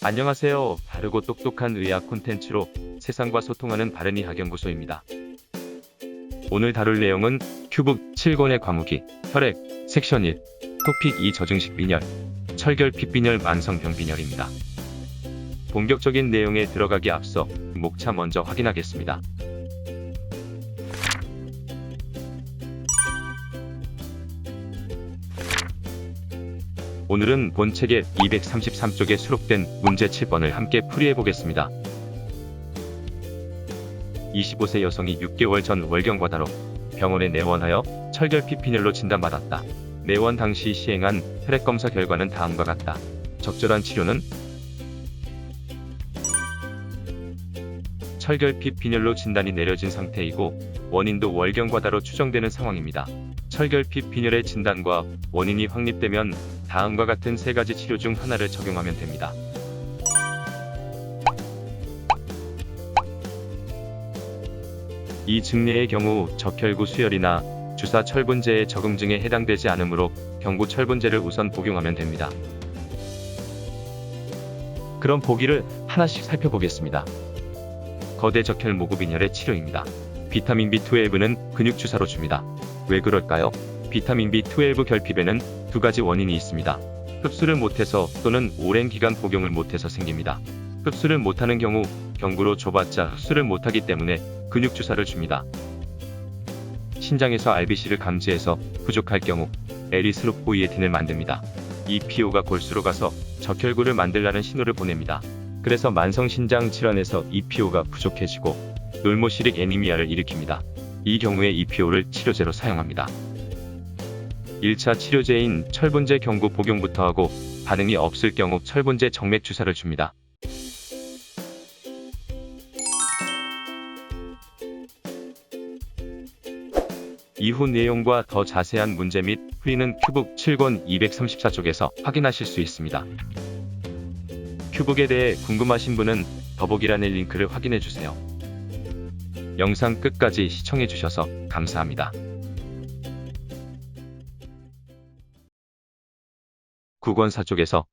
안녕하세요. 바르고 똑똑한 의학 콘텐츠로 세상과 소통하는 바른이 학연구소입니다. 오늘 다룰 내용은 큐북 7권의 과목이 혈액, 섹션 1, 토픽 2 저증식 빈혈, 철결핍 빈혈 만성병 빈혈입니다. 본격적인 내용에 들어가기 앞서 목차 먼저 확인하겠습니다. 오늘은 본 책의 233쪽에 수록된 문제 7번을 함께 풀이해 보겠습니다. 25세 여성이 6개월 전 월경과다로 병원에 내원하여 철결핍 빈혈로 진단받았다. 내원 당시 시행한 혈액 검사 결과는 다음과 같다. 적절한 치료는 철결핍 빈혈로 진단이 내려진 상태이고 원인도 월경과다로 추정되는 상황입니다. 철결핍 빈혈의 진단과 원인이 확립되면 다음과 같은 세 가지 치료 중 하나를 적용하면 됩니다. 이 증례의 경우 적혈구 수혈이나 주사 철분제의 적응증에 해당되지 않으므로 경구 철분제를 우선 복용하면 됩니다. 그럼 보기를 하나씩 살펴보겠습니다. 거대 적혈 모구빈혈의 치료입니다. 비타민 B12는 근육 주사로 줍니다. 왜 그럴까요? 비타민 B12 결핍에는 두 가지 원인이 있습니다. 흡수를 못해서 또는 오랜 기간 복용을 못해서 생깁니다. 흡수를 못하는 경우 경구로 좁았자 흡수를 못하기 때문에 근육 주사를 줍니다. 신장에서 RBC를 감지해서 부족할 경우 에리스로포이에틴을 만듭니다. 이 피오가 골수로 가서 적혈구를 만들라는 신호를 보냅니다. 그래서 만성신장 질환에서 EPO가 부족해지고 놀모시릭 애니미아를 일으킵니다. 이 경우에 EPO를 치료제로 사용합니다. 1차 치료제인 철분제 경구 복용부터 하고 반응이 없을 경우 철분제 정맥 주사를 줍니다. 이후 내용과 더 자세한 문제 및 풀이는 큐북 7권 234쪽에서 확인하실 수 있습니다. 큐북에 대해 궁금하신 분은 더보기란의 링크를 확인해 주세요. 영상 끝까지 시청해 주셔서 감사합니다. 국원사 쪽에서